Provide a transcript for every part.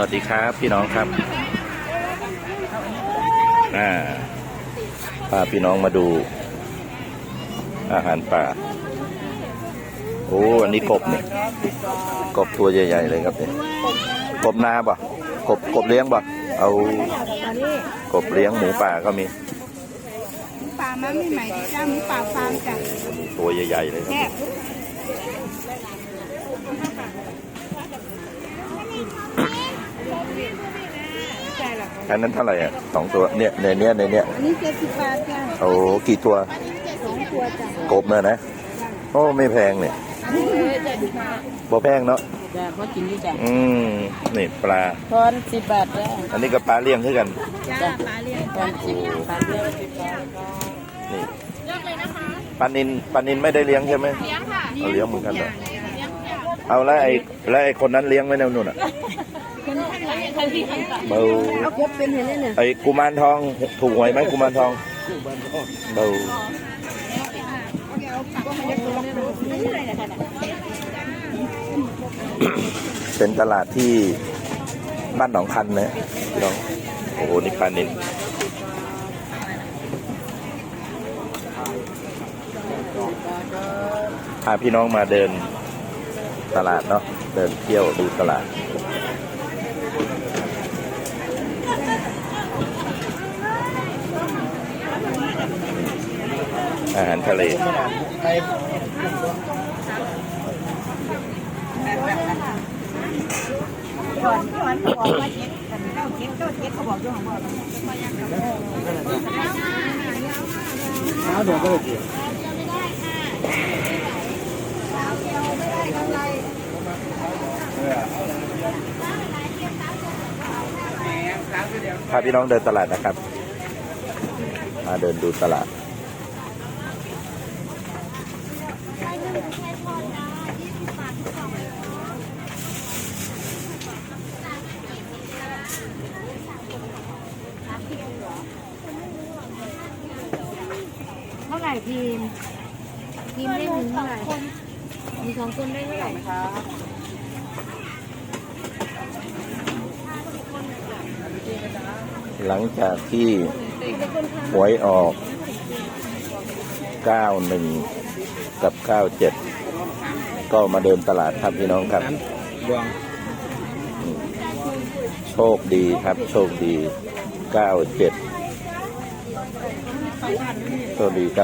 วัสดีครับพี่น้องครับอ่าพาพี่น้องมาดู อาหารป่า โอ้อันนี้กบเนี่ยกบตัวใหญ่ๆเลยครับเนี่ยกบนาป่ะกบกบเลี้ยงป่ะเอากบเลี้ยงหมูป่าก็มีหมูป่ามันไม่ใหม่ดิจ้าหมูป่าฟาร์มจ้ะตัวใหญ่ๆเลยครับ แซ่บ อันนั้นเท่าไหร่อะสองตัวเนี่ยในเนี้ยในเนี้ยอันนี้เจ็ดสิบบาทจ้ะโอ้กี่ตัวสองตัวจ้ะกบเนี่ยนะโอ้ไม่แพงเนี่ยบ่แพงเนาะจ้ะเขากินอยู่จ้ะอืมนี่ปลาทอนสิบบาทจ้ะอันนี้ก็ปลาเลี้ยงเท่ากันจ้าปลาเลี้ยงทอนสิบบาทเดียวสิบบาทนี่ปลานินปลานินไม่ได้เลี้ยงใช่ไหมเลี้ยงค่ะเลี้ยงเหมือนกันเหรอเอาแล้วไอ้แล้วไอ้คนนั้นเลี้ยงไว้แนวนู่นอะ เบาเอากบเป็นเห็นไหมเนี่ยไอ้กุมารทองถูกหวยไหมกุมารทองเบาเป็นตลาดที่บ้านหนองคันนะพี่น้องโอ้โหนี่ปลานินพาพี่น้องมาเดินตลาดเนาะเดินเที่ยวดูตลาด อาหารทะเล ก่อนก่อนเขาบอกว่าเจ็ดกันเก้าเจ็ดเก้าเจ็ดเขาบอกด้วยของบอกพาพี่น้องเดินตลาดนะครับ มาเดินดูตลาด เท่าไห ร่พีมพีมได้หนึ่งเท่าไหร่มีสองคนได้เท่าไหร่หลังจากที่หวยออก 91 กับ 97 ก็มาเดินตลาดครับพี่น้องครับดวงโชคดีครับ โชคดี 97 โชคดี97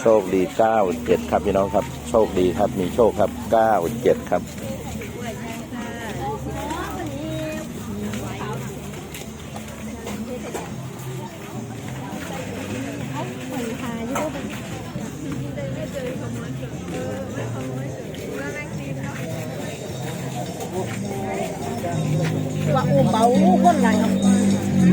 โชคดี97ครับพี่น้องครับ โชคดีครับมีโชคครับ97ครับว่าอุ้มเบาคนไหล ตร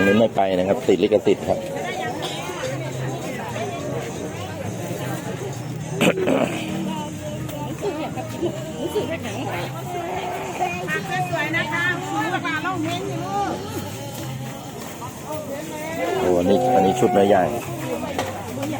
งนี้ไม่ไปนะครับ ติดลิขสิทธิ์ครับ โอ้อันนี้อันนี้ชุดเนื้อย่าง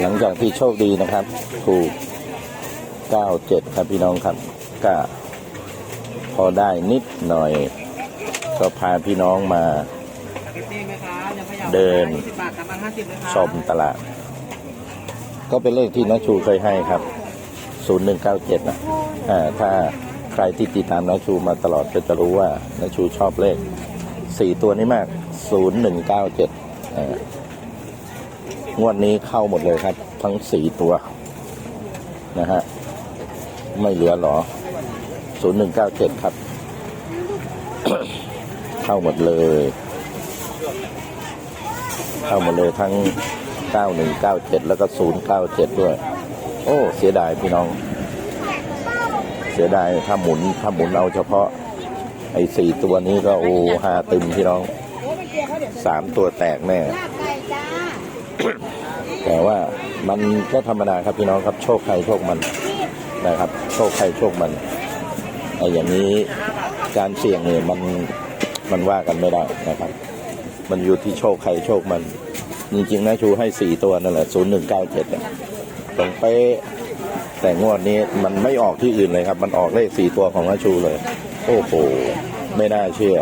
หลังจากที่โชคดีนะครับ ถูก 97 ครับพี่น้องครับ ก็พอได้นิดหน่อย ก็พาพี่น้องมา เดินชมตลาด ก็เป็นเลขที่นักชูเคยให้ครับ 0197 นะอ่าถ้าใครที่ติดตามนักชูมาตลอดก็จะรู้ว่านักชูชอบเลข 4ตัวนี้มาก0197อ่างวดนี้เข้าหมดเลยครับ ทั้ง4ตัวนะฮะไม่เหลือหรอศูนย์หนึ่งเก้าเจ็ดครับ เข้าหมดเลย เข้าหมดเลยทั้งเก้าหนึ่งเก้าเจ็ดแล้วก็ศูนย์เก้าเจ็ดด้วย โอ้ เสียดายพี่น้อง เสียดายถ้าหมุนถ้าหมุนเอาเฉพาะ ไอ้สี่ตัวนี้ก็โอ้หาตึมพี่น้องสามตัวแตกแน่ แต่ว่ามันก็ธรรมดาครับพี่น้องครับ โชคใครโชคมันนะครับ โชคใครโชคมันไอ้อย่างนี้การเสี่ยงเนี่ยมันมันว่ากันไม่ได้นะครับ มันอยู่ที่โชคใครโชคมันจริงๆนะชูให้สี่ตัวนั่นแหละศูนย์หนึ่งเก้าเจ็ดตรงเป๊ะแต่งวดนี้มันไม่ออกที่อื่นเลยครับ มันออกเลขสี่ตัวของนาชูเลย โอ้โห ไม่น่าเชื่อ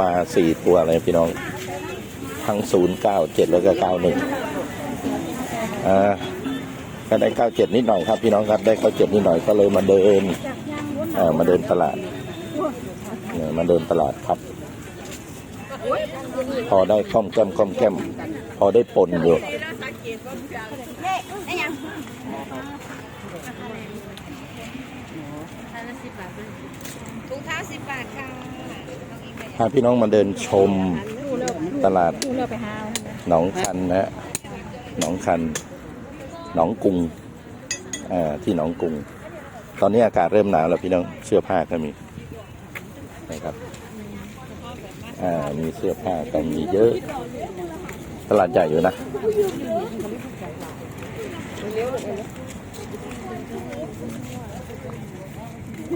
มาสี่ตัวเลยพี่น้อง ทั้งศูนย์เก้าเจ็ดแล้วก็เก้าหนึ่งอ่าก็ได้เก้าเจ็ดนิดหน่อยครับ พี่น้องครับได้เก้าเจ็ดนิดหน่อยก็เลยมาเดินอ่ามาเดินตลาดเนี่ยมาเดินตลาดครับ พอได้ข้อมแก้มข้อมแก้ม พอได้ปนอยู่ ถุงเท้าสิบบาทค่ะพาพี่น้องมาเดินชมตลาดหนองคันนะหนองคัน หนองกุงอ่าที่หนองกุง ตอนนี้อากาศเริ่มหนาวแล้วพี่น้องเสื้อผ้าก็มีนะครับอ่ามีเสื้อผ้าก็มีเยอะ ตลาดใหญ่อยู่นะ ฮ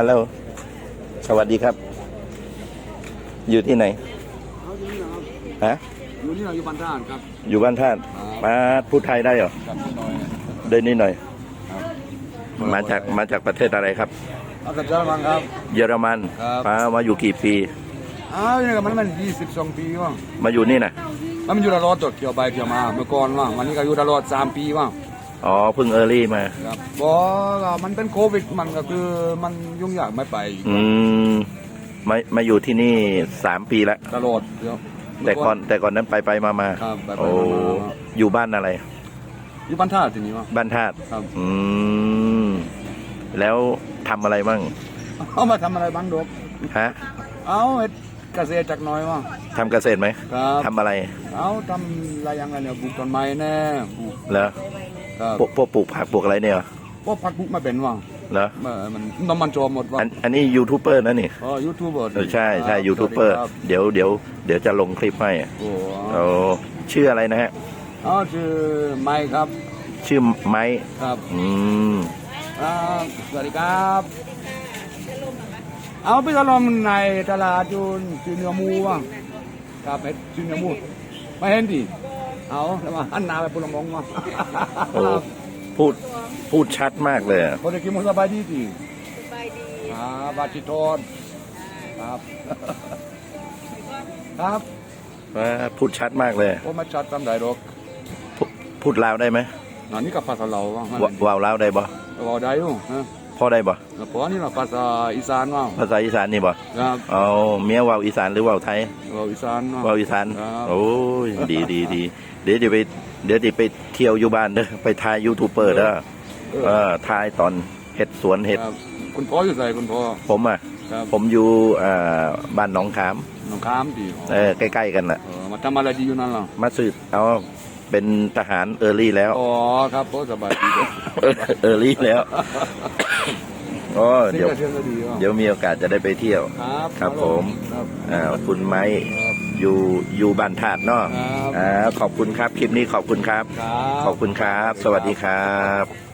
ัลโหล สวัสดีครับ อยู่ที่ไหนฮะอยู่นี่เราอยู่บ้านท่านครับ อยู่บ้านท่าตุมาพูดไทยได้เหรอครับพี่น้อยได้นิดหน่อยครับมาจากมาจากประเทศอะไรครับเอาจากเจ้ามังครับเยอรมันครับมามาอยู่กี่ปีอ้าวนี่ก็มันมันยี่สิบสองปีว่างมาอยู่นี่นะมันอยู่ตลอดตัวเกี่ยวไปเกี่ยวมาเมื่อก่อนว่างวันนี้ก็อยู่ตลอดสามปีว่างอ๋อเพิ่งเออรี่มาครับบอกว่ามันเป็นโควิดมันก็คือมันยุ่งยากไม่ไปอืม มามาอยู่ที่นี่สามปีแล้วตลอดเดี๋ยวแต่ก่อนแต่ก่อนนั้นไปไปมามาครับไปไปโอ้มามาอยู่บ้านอะไร อยู่บ้านท่าทีนี้ว่างบ้านธาตุครับ อืมแล้วทำอะไรบ้างเอามาทำอะไรบ้างดกฮะเอาเฮ็ดเกษตรจากหน้อยว่างทำเกษตรไหมครับทำอะไรเอาทำอะไรอย่างไรเนี่ยปลูกต้นไม้แน่ปลูกเหรอครับพวกพวกปลูกผักปลูกอะไรเนี่ยเหรอ พวกผักปลูกมาเป็นว่าง เหรอเมื่อมันน้ำมันโจมหมดว่างอันอันนี้ยูทูบเบอร์นะนี่อ๋อยูทูบเบอร์เออใช่ใช่ยูทูบเบอร์ครับเดี๋ยวเดี๋ยวเดี๋ยวจะลงคลิปให้โอ้โอ้ชื่ออะไรนะฮะอ๋อชื่อไมค์ครับ ชื่อไม้ครับอืมครับสวัสดีครับ เอาไปตลอดในตลาดจูนชื่อเนื้อหมูว่างครับเห็ดชื่อเนื้อหมูไม่เห็นดิเอาแล้วมาอันหนาไปปุ่นมองมาโอ้ พูดพูดชัดมากเลยอะคนที่กินมันสบายดีดิสบายดีครับบาชิโทนครับ ครับว่าพูดชัดมากเลยผมมาจัดทำได้ดอกพูพูดลาวได้ไหมอันนี้กับภาษาเราว่างวว่าวลาวได้บ่เราได้อยู่นะ พ่อได้บ่แล้วพอนี่เราภาษาอีสานว่างภาษาอีสานนี่บ่ครับเอาเมียว่าวอีสานหรือว่าวไทยเราอีสานว่างว่าวอีสานครับโอ้ยดีดีดีเดี๋ยวเดี๋ยวไปเดี๋ยวจะไปเที่ยวอยู่บ้านเด้อไปถ่ายยูทูบเบอร์เด้อเออเออถ่ายตอนเห็ดสวนเห็ดครับคุณพ่ออยู่ใส่คุณพ่อผมอะครับผมอยู่อ่าบ้านหนองขามน้องข้ามดีเออใกล้ๆกันน่ะเออมาทำอะไรดีอยู่นั่นเหรอมาสืบเอา เป็นทหารเออร์ลี่แล้ว อ๋อครับพ่อสบายดีเด้อเออร์ลี่แล้วโอ้สิ่งเดี๋ยวกระเทียมก็ดีว่ะเดี๋ยวมีโอกาสจะได้ไปเที่ยว ครับครับผม ครับ อ่าคุณไม้ครับอยู่อยู่บ้านถาดเนาะครับ อ่าขอบคุณครับ คลิปนี้ขอบคุณครับ ครับ ขอบคุณครับ สวัสดีครับ